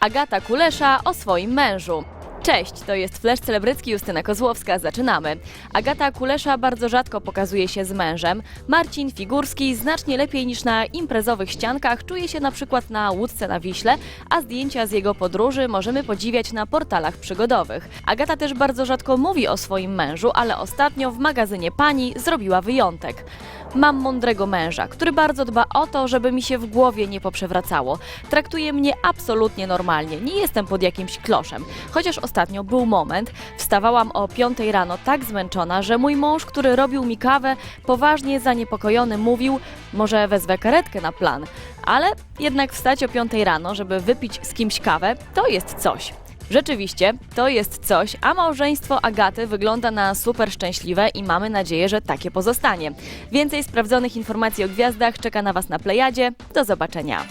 Agata Kulesza o swoim mężu. Cześć, to jest Flash Celebrycki Justyna Kozłowska. Zaczynamy. Agata Kulesza bardzo rzadko pokazuje się z mężem. Marcin Figurski znacznie lepiej niż na imprezowych ściankach czuje się na przykład na łódce na Wiśle, a zdjęcia z jego podróży możemy podziwiać na portalach przygodowych. Agata też bardzo rzadko mówi o swoim mężu, ale ostatnio w magazynie Pani zrobiła wyjątek. Mam mądrego męża, który bardzo dba o to, żeby mi się w głowie nie poprzewracało. Traktuje mnie absolutnie normalnie, nie jestem pod jakimś kloszem. Chociaż ostatnio był moment, wstawałam o 5 rano tak zmęczona, że mój mąż, który robił mi kawę, poważnie zaniepokojony mówił, może wezwę karetkę na plan. Ale jednak wstać o 5 rano, żeby wypić z kimś kawę, to jest coś. Rzeczywiście, to jest coś, a małżeństwo Agaty wygląda na super szczęśliwe i mamy nadzieję, że takie pozostanie. Więcej sprawdzonych informacji o gwiazdach czeka na Was na Plejadzie. Do zobaczenia.